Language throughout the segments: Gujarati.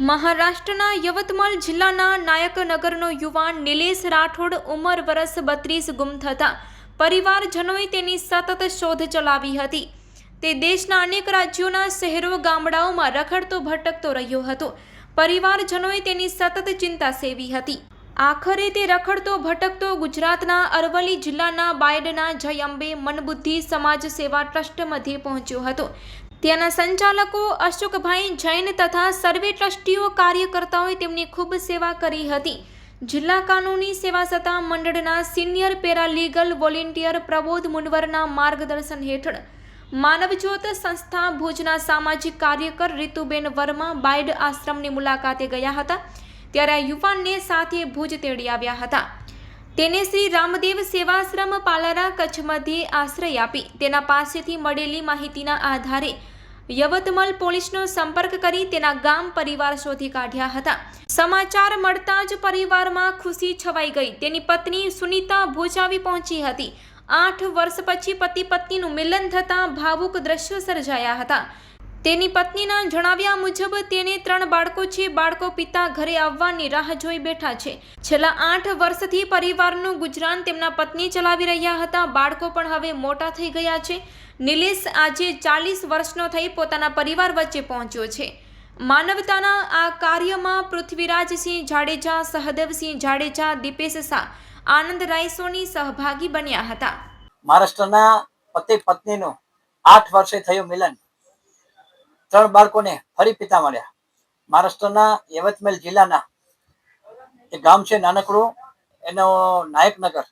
મહારાષ્ટ્રના યવતમાલ જિલ્લાના નાયકનગરનો યુવાન નિલેશ રાઠોડ ઉંમર વરસ બત્રીસ ગુમ થતા પરિવારજનોએ તેની સતત શોધ ચલાવી હતી. તે દેશના અનેક રાજ્યોના શહેરો ગામડાઓમાં રખડતો ભટકતો રહ્યો હતો. પરિવારજનોએ તેની સતત ચિંતા સેવી હતી. આખરે તે રખડતો, ભટકતો ગુજરાતના અરવલ્લી જિલ્લાના બાયડના જય અંબે મનબુદ્ધિ સમાજ સેવા ટ્રસ્ટ મધ્યે પહોંચ્યો હતો. ત્યાંના સંચાલકો અશોકભાઈ જૈન તથા સર્વે ટ્રસ્ટીઓ કાર્યકર્તાઓએ તેમની ખૂબ સેવા કરી હતી. જિલ્લા કાનૂની સેવા સત્તા મંડળના સિનિયર પેરાલીગલ વોલેન્ટિયર પ્રબોધ મુનવરના માર્ગદર્શન હેઠળ માનવજ્યોત સંસ્થા ભુજના સામાજિક કાર્યકર રીતુબેન વર્મા બાયડ આશ્રમની મુલાકાતે ગયા હતા. ત્યારે આ યુવાનને સાથે ભુજ તેડી આવ્યા હતા. તેને શ્રી રામદેવ સેવાશ્રમ પાલારા કચ્છ મધ્યે આશ્રય આપી તેના પાસેથી મળેલી માહિતીના આધારે યવતમલ પોલીસનો સંપર્ક કરી તેના ગામ પરિવાર શોધી કાઢ્યા હતા. સમાચાર મળતા જ પરિવારમાં ખુશી છવાઈ ગઈ. તેની પત્ની સુનીતા ભુજ પહોંચી હતી. આઠ વર્ષ પછી પતિ પત્નીનું મિલન થતાં ભાવુક દ્રશ્યો સર્જાયા હતા. તેની પત્નીના જણાવ્યા મુજબ તેને ત્રણ બાળકો છે. બાળકો પિતા ઘરે આવવાની રાહ જોઈ બેઠા છે. છેલ્લા આઠ વર્ષથી પરિવારનું ગુજરાન તેમના પત્ની ચલાવી રહ્યા હતા. બાળકો પણ હવે મોટા થઈ ગયા છે. નિલેશ આજે ચાલીસ વર્ષનો થઈ પોતાના પરિવાર વચ્ચે પહોંચ્યો છે. માનવતાના આ કાર્યમાં પૃથ્વીરાજસિંહ જાડેજા, સહદેવસિંહ જાડેજા, દીપેશ શાહ, આનંદ રાયસોની સહભાગી બન્યા હતા. મહારાષ્ટ્રના પતિ પત્નીનું આઠ વર્ષે થયું મિલન. ત્રણ બાળકોને ફરી પિતા મળ્યા. મહારાષ્ટ્રના યવતમેલ જિલ્લાના એક ગામ છે નાનકડું. એનો નાયકનગર.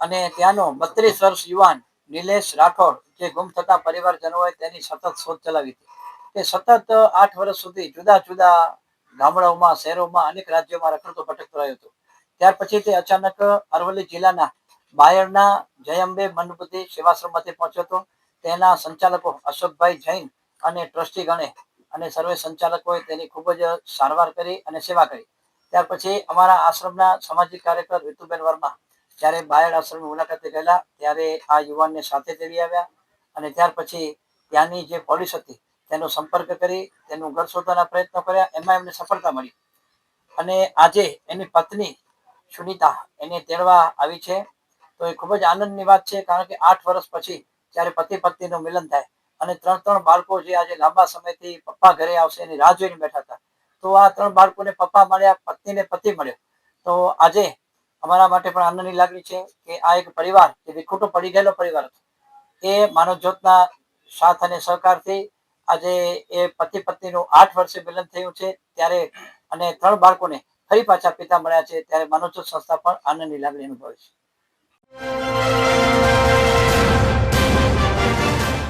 અને ત્યાંનો બત્રીસ વર્ષ યુવાન નિલેશ રાઠોડ, જે ગુમ થતા પરિવારજનોએ તેની સતત શોધ ચલાવી હતી. તે સતત આઠ વર્ષ સુધી જુદા જુદા ગામડાઓમાં, શહેરોમાં અનેક રાજ્યોમાં રખડતો ભટકતો રહ્યો હતો. ત્યાર પછી તે અચાનક અરવલ્લી જિલ્લાના બાયડના જયંબે મનબુદ્ધિ સેવાશ્રમમાંથી પહોંચ્યો હતો. તેના સંચાલકો અશોકભાઈ જૈન અને ટ્રસ્ટી ગણે અને સર્વે સંચાલકોએ તેની ખૂબ જ સારવાર કરી અને સેવા કરી. ત્યાર પછી અમારા આશ્રમના સામાજિક કાર્યકર ઋતુબેન વર્મા જ્યારે બાયડ આશ્રમની મુલાકાતે ગયેલા ત્યારે આ યુવાનને સાથે તેડી આવ્યા અને ત્યાર પછી ત્યાંની જે પોલીસ હતી તેનો સંપર્ક કરી, તેનું ઘર શોધવાના પ્રયત્નો કર્યા, એમાં એમને સફળતા મળી. અને આજે એની પત્ની સુનિતા એને તેડવા આવી છે. તો એ ખૂબ જ આનંદની વાત છે, કારણ કે આઠ વર્ષ પછી જ્યારે પતિ પત્નીનું મિલન થાય અને ત્રણ ત્રણ બાળકો જે આજે લાંબા સમયથી પપ્પા ઘરે આવશે એની રાહ જોઈને બેઠા હતા. તો આ ત્રણ બાળકોને પપ્પા મળ્યા, પત્નીને પતિ મળ્યો. તો આજે અમારા માટે પણ આનંદની લાગણી છે કે આ એક પરિવાર, જે વિખૂટો પડી ગયેલો પરિવાર હતો, એ માનવ જ્યોતના સાથ અને સહકારથી આજે એ પતિ પત્નીનું આઠ વર્ષે મિલન થયું છે, ત્યારે અને ત્રણ બાળકોને ફરી પાછા પિતા મળ્યા છે, ત્યારે માનવ જ્યોત સંસ્થા પણ આનંદની લાગણી અનુભવે છે.